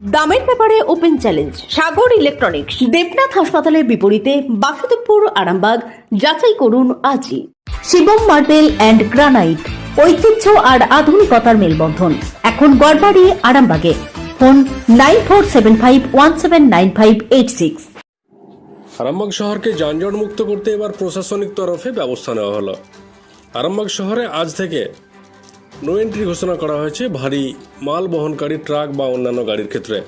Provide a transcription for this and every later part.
দামের ব্যাপারে open challenge Sagar electronics Debnath হাসপাতালের বিপরীতে বাসুদেবপুর, আরামবাগ, যাচাই করুন আজই। শিবম মার্বেল অ্যান্ড গ্রানাইট ঐতিহ্য আর আধুনিকতার মেলবন্ধন। এখন গড়বাড়ি, আরামবাগে। Phone nine four seven five, one seven nine five, eight six. Arambagh শহরকে যানজট মুক্ত করতে এবার প্রশাসনিক তরফে ব্যবস্থা নেওয়া হলো। আরামবাগ শহরে আজ থেকে নো এন্ট্রি ঘোষণা করা হয়েছে ভারী মাল বহনকারী ট্রাক বা অন্যান্য গাড়ির ক্ষেত্রে।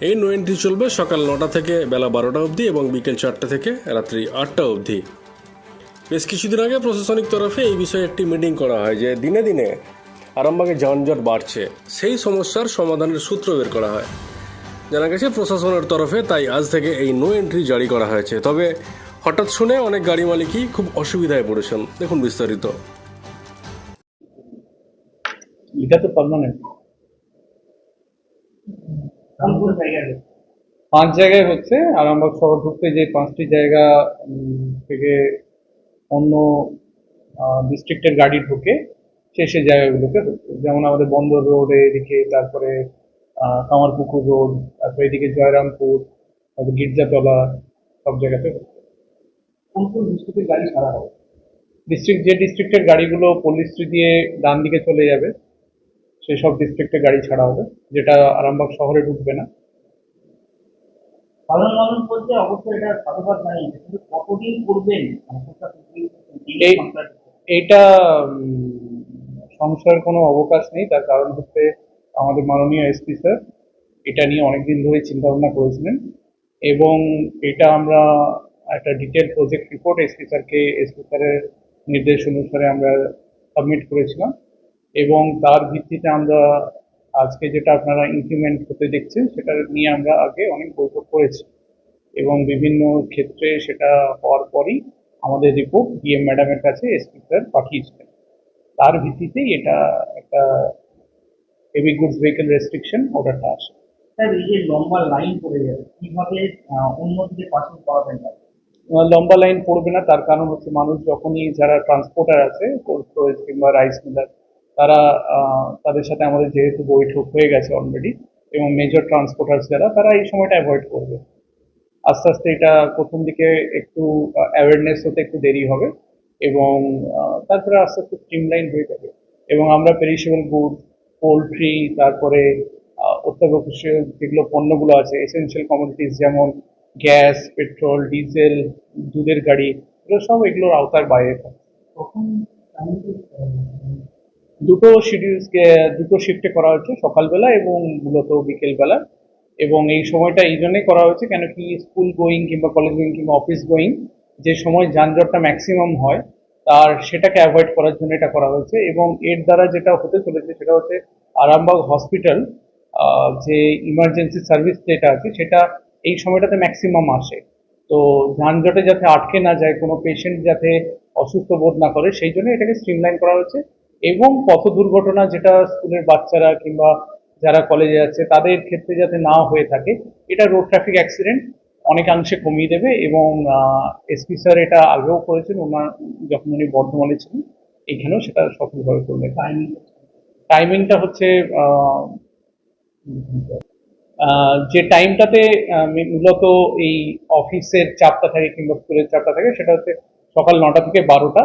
এই নো এন্ট্রি চলবে সকাল নটা থেকে বেলা বারোটা অবধি এবং বিকেল চারটে থেকে রাত্রি আটটা অবধি। বেশ কিছুদিন আগে প্রশাসনিক তরফে এই বিষয়ে একটি মিটিং করা হয় যে দিনে দিনে আরামবাগে যানজট বাড়ছে। সেই সমস্যার সমাধানের সূত্র বের করা হয়। জানা গেছে প্রশাসনের তরফে তাই আজ থেকে এই নো এন্ট্রি জারি করা হয়েছে। তবে হঠাৎ শুনে অনেক গাড়ি মালিকই খুব অসুবিধায় পড়েছেন। দেখুন বিস্তারিত। এটা তো পার্মানেন্ট পাঁচ জায়গায় হচ্ছে আরামবাগ শহর ঢুকতে যে পাঁচটি জায়গা থেকে অন্য ডিস্ট্রিক্টের গাড়ি ঢুকে সে সে জায়গাগুলোতে হচ্ছে। যেমন আমাদের বন্দর রোড এদিকে তারপরে কামারপুকুর রোড তারপরে এদিকে জয়রামপুর তারপর গির্জাতলা সব জায়গাতে ডিস্ট্রিক্টের গাড়ি হবে ডিস্ট্রিক্ট যে ডিস্ট্রিক্টের গাড়িগুলো পল্লিশ্রী দিয়ে ডান দিকে চলে যাবে সেই সব ডিস্ট্রিক্টে গাড়ি ছাড়া হবে যেটা আরামবাগ শহরে ঢুকবে না। অবশ্যই এটা সাধুবাদ কিন্তু কতদিন করবেন? এইটা সংশয়ের কোনো অবকাশ নেই। তার কারণ হচ্ছে আমাদের মাননীয় এসপি স্যার এটা নিয়ে অনেকদিন ধরে চিন্তা ভাবনা করেছিলেন। এবং এটা আমরা একটা ডিটেল প্রজেক্ট রিপোর্ট এসপি স্যারকে এসপি স্যারের নির্দেশ অনুসারে আমরা সাবমিট করেছিলাম। এবং তার ভিত্তিতে আমরা আজকে যেটা আপনারা ইমপ্লিমেন্ট হতে দেখছেন সেটা নিয়ে আমরা আগে অনেক বৈঠক করেছি। এবং বিভিন্ন ক্ষেত্রে সেটা হওয়ার পরই আমাদের রিপোর্ট ডিএম ম্যাডামের কাছে এসপি স্যার পাঠিয়েছিলেন। তার ভিত্তিতেই এটা একটা হেভি গুডস ভেহিকেল রেস্ট্রিকশন অর্ডারটা আসে। স্যার এই যে লম্বা লাইন পড়ে যাবে কীভাবে অন্যদিকে পার্সেল লম্বা লাইন পড়বে না তার কারণ হচ্ছে মানুষ যখনই যারা ট্রান্সপোর্টার আছে কোল্ড স্টোরেজ কিংবা রাইস মিলার তারা তাদের সাথে আমাদের যেহেতু বৈঠক হয়ে গেছে অলরেডি এবং মেজর ট্রান্সপোর্টার্স যারা তারা এই সময়টা অ্যাভয়েড করবে। আস্তে আস্তে এটা প্রথম দিকে একটু অ্যাওয়ারনেস হতে একটু দেরি হবে এবং তারপরে আস্তে আস্তে স্ট্রিমলাইন হয়ে যাবে। এবং আমরা পেরিশেবল গুড পোলট্রি তারপরে আহ, অত্যাবশ্যকীয় যেগুলো পণ্যগুলো আছে এসেনশিয়াল কমোডিটিস যেমন গ্যাস পেট্রোল ডিজেল দুধের গাড়ি এগুলো সব এগুলোর আওতার বাইরে থাকে। তখন দুটো শিডিউল দুটো শিফটে করা হচ্ছে সকালবেলা এবং মূলত বিকেলবেলা। এবং এই সময়টা এই জন্যই করা হয়েছে কেন কি স্কুল গোয়িং কিংবা কলেজ গোয়িং কিংবা অফিস গোয়িং যে সময় যানজটটা ম্যাক্সিমাম হয়, তার সেটাকে অ্যাভয়েড করার জন্য এটা করা হয়েছে। এবং এর দ্বারা যেটা হতে চলেছে সেটা হচ্ছে আরামবাগ হসপিটাল যে ইমার্জেন্সি সার্ভিস যেটা আছে সেটা এই সময়টাতে ম্যাক্সিমাম আসে। তো যানজটে যাতে আটকে না যায়, কোনো পেশেন্ট যাতে অসুস্থ বোধ না করে, সেই জন্য এটাকে স্ট্রিমলাইন করা হয়েছে। এবং পথ দুর্ঘটনা যেটা স্কুলের বাচ্চারা কিংবা যারা কলেজে যাচ্ছে তাদের ক্ষেত্রে যাতে না হয়ে থাকে, এটা রোড ট্রাফিক অ্যাক্সিডেন্ট অনেকাংশে কমিয়ে দেবে এবং এসপি স্যার এটা আগেও করেছেন, ওনার, যখন উনি বর্ধমানে ছিলেন এইখানেও সেটা সফলভাবে করবে। Timing টাইমিংটা হচ্ছে যে টাইমটাতে মূলত এই অফিসের চাপটা থাকে কিংবা স্কুলের চাপটা থাকে, সেটা হচ্ছে সকাল নটা থেকে বারোটা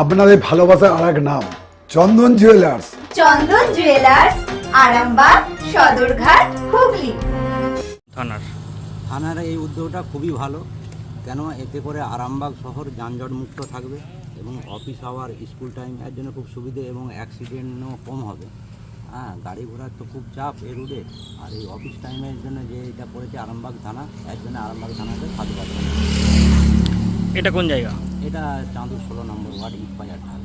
আপনাদের ভালোবাসার আর এক নাম চন্দন জুয়েলার্স চন্দন জুয়েলার্স আরামবাগ সদরঘাট হুগলি। থানার। থানার এই উদ্যোগটা খুবই ভালো। কেন এতে করে আরামবাগ শহর যানজট মুক্ত থাকবে এবং অফিস আওয়ার স্কুল টাইম এর জন্য খুব সুবিধে এবং অ্যাক্সিডেন্টও কম হবে। হ্যাঁ গাড়ি ঘোড়ার তো খুব চাপ এই রুটে আর এই অফিস টাইমের জন্য যে এটা করেছে আরামবাগ থানা এর জন্য আরামবাগ থানাকে সাধুবাদ। এটা কোন জায়গা? এটা চাঁদুর ষোলো নম্বর ওয়ার্ড ইটবাজার ঢাল।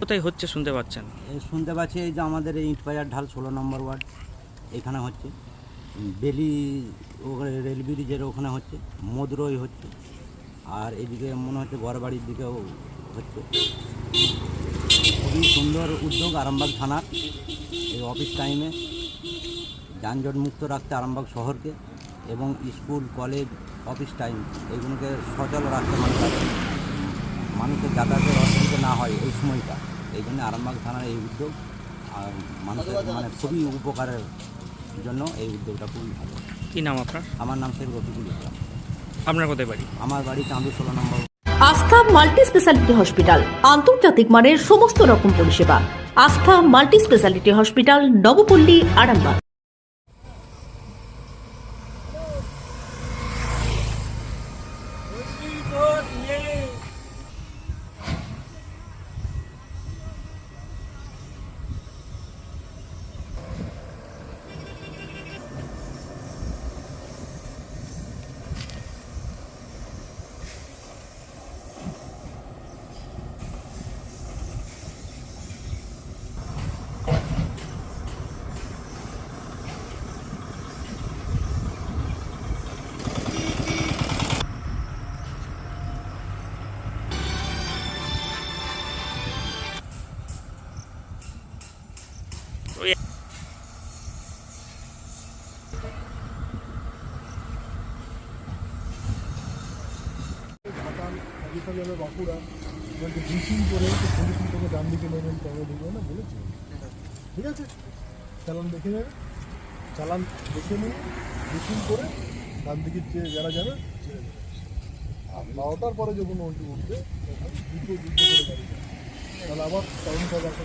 কোথায় হচ্ছে শুনতে পাচ্ছেন? শুনতে পাচ্ছি এই যে আমাদের এই ইটবাজার ঢাল ষোলো নম্বর ওয়ার্ড এখানে হচ্ছে। বেলি ওখানে রেল ব্রিজের ওখানে হচ্ছে মদুরই হচ্ছে আর এদিকে মনে হচ্ছে ঘরবাড়ির দিকেও হচ্ছে। খুবই সুন্দর উদ্যোগ আরামবাগ থানার এই অফিস টাইমে। যানজট মুক্ত রাখতে আরামবাগ শহরকে এবং স্কুল কলেজ অফিস টাইম এইগুলোকে সচল রাখতে মানুষ মানুষের যাতায়াতের অসুবিধা না হয় এই সময়টা। এই জন্য আরামবাগ থানার এই উদ্যোগ আর মানুষের মানে খুবই উপকারের জন্য এই উদ্যোগটা খুবই ভালো। কি নাম আপনার? আমার নাম শেখ রফিকুল ইসলাম। আপনার কোথায় বাড়ি? আমার বাড়ি চাঁদু ষোলো নম্বর আস্থা মাল্টি স্পেশালিটি হসপিটাল আন্তর্জাতিক মানের সমস্ত রকম পরিষেবা। আস্থা multi speciality hospital Nabapalli Arambagh. Ghatal যাবে করে পুলিশ থেকে দিকে নেবেন তবে দেখবে, না ঠিক আছে? চালান দেখে নেবে। চালান দেখে নিয়ে ব্রিফিং করে ডান দিকে যারা যাবে ছেড়ে দেবে আর বারোটার পরে যখন ওটি উঠবে, তখন দুটো দুটো করে গাড়ি তাহলে আবার টাইম কাজ আসা